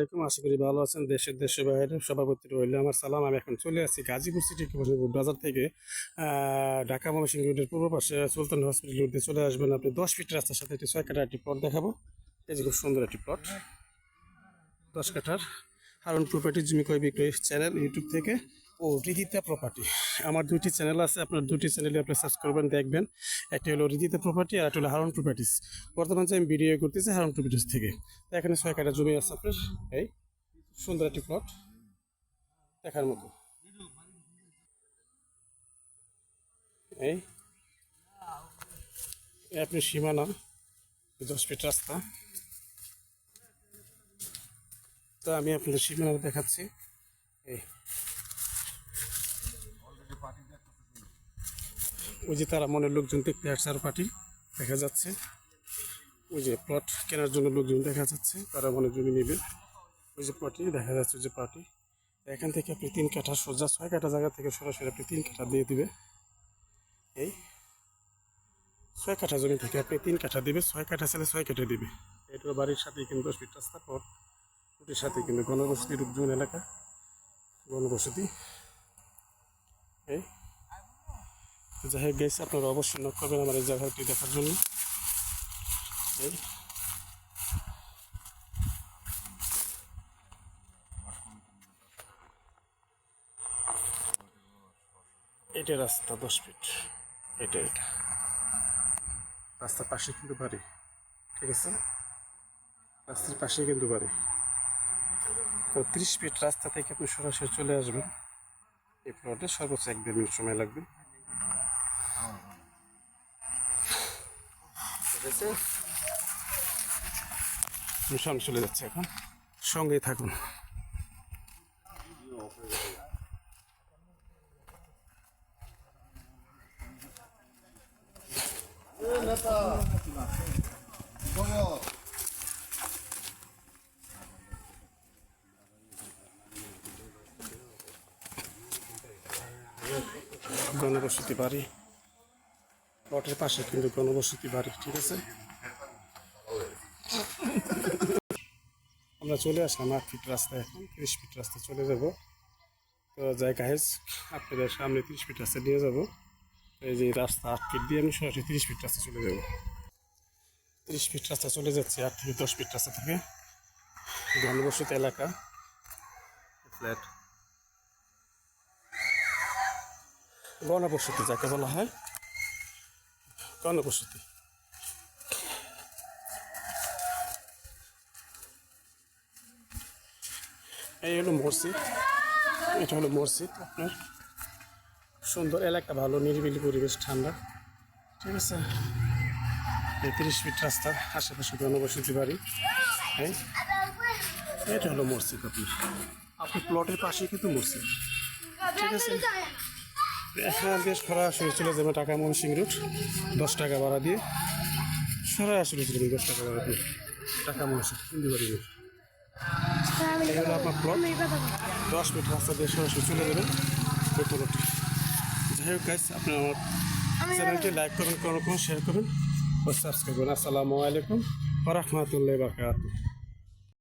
আলাইকুম, আশা করি ভালো আছেন। দেশের দেশের বাইরে সভাপতি রইল। আমার সালাম, আমি এখন চলে আসছি গাজীপুর সিটি বাজার থেকে। ঢাকা ময়মনসিংহ রোডের পূর্ব পাশে সুলতান হসপিটাল রোডে চলে আসবেন আপনি। দশ ফিট রাস্তার সাথে একটি ছয় কাটার একটি প্লট দেখাবো। এই যে খুব সুন্দর একটি প্লট দশ কাঠার হারুন প্রপার্টি জমি কয় বিক্রয় চ্যানেল ইউটিউব থেকে। ও রিদিতা প্রপার্টি আমার দুটি চ্যানেল আছে, আপনার দুটি চ্যানেলে আপনি সার্চ করবেন, দেখবেন। একটি হলো রিদিতা প্রপার্টি আর একটা হলো হারুন প্রপার্টিস বর্তমান যে আমি ভিডিও করতেছি হারুন প্রপার্টিস থেকে। এখানে ছয় কাটা জমি আছে আপনার, এই সুন্দর একটি প্লট দেখার মতো। এই আপনি সীমানা, দশ ফিট রাস্তা। তো আমি আপনাদের সীমানা দেখাচ্ছি। এই ওই যে তারা মনের লোকজন দেখতে আসছে আর পার্টি দেখা যাচ্ছে। ওই যে প্লট কেনার জন্য লোকজন দেখা যাচ্ছে, তারা মনে জমি নেবে। ওই যে পার্টি দেখা যাচ্ছে ওই যে পার্টি এখান থেকে আপনি তিন কাঠা সোজা, ছয় কাঠা জায়গা থেকে সরাসরি আপনি তিন কাঠা দিয়ে দিবে। এই ছয় কাঠা জমি থেকে আপনি তিন কাঠা দিবে। ছয় কাঠা ছেলে ছয় কাঠা দিবে। এটা বাড়ির সাথে কিন্তু দশ ফিট রাস্তা পর। ওটির সাথে কিন্তু ঘনবসতি রূপজুন এলাকা। ঘনবসতি এই যাই হোক গেছে আপনারা অবশ্যই নক করবেন আমার এই জায়গাটি দেখার জন্য। এই। এটা রাস্তা দশ ফিট এটা এটা। রাস্তার পাশে কিন্তু বাড়ি, ঠিক আছে? রাস্তার পাশে কিন্তু বাড়ি। তো ত্রিশ ফিট রাস্তা থেকে আপনি সরাসরি চলে আসবেন। এই প্লটে সর্বোচ্চ এক দেড় মিনিট সময় লাগবে। আমি সামনে চলে যাচ্ছে এখন। সঙ্গেই থাকুন। গণবসতি বাড়ি। প্লটের পাশে কিন্তু গণবসতি বাড়ি, ঠিক আছে? আমরা চলে আসলাম আট ফিট রাস্তায় এখন, তিরিশ ফিট রাস্তায় চলে যাব। তো যাই গাইজ আপনাদের সামনে তিরিশ ফিট রাস্তা নিয়ে যাব। এই যে রাস্তা আট ফিট দিয়ে আমি সরাসরি তিরিশ ফিট রাস্তা চলে যাব। তিরিশ ফিট রাস্তা চলে যাচ্ছে, আট থেকে দশ ফিট রাস্তা থেকে। ঘনবসতি এলাকা, ফ্ল্যাট। গণবসতি যাকে বলা হয়। গণবসতি এই হলো মসজিদ। এটা হলো মসজিদ আপনার। সুন্দর এলাকা, ভালো, নিরিবিলি পরিবেশ, ঠান্ডা। ঠিক আছে? এই তিরিশ ফিট রাস্তার আশেপাশে গণবসতি বাড়ি। হ্যাঁ? এটা হলো মসজিদ আপনার। আপনার প্লটের পাশেই কিন্তু মসজিদ। ঠিক আছে? হ্যাঁ বেশ সরাসরি চলে যাবে টাকা মনসিং রুট দশ টাকা ভাড়া দিয়ে। সরাসরি চলে যাবে দশ টাকা ভাড়া দিয়ে। টাকা মনসিং হিন্দু বাড়ি আপনার প্লট দশ মিনিট রাস্তা দিয়ে সরাসরি চলে যাবেন। ওই যাই হোক গাইস আপনি আমার চ্যানেলটি লাইক করুন, কোনো শেয়ার করুন, ও সাবস্ক্রাইব করুন। আসসালামু আলাইকুম রহমতুল্লাহ বারকাতুহ।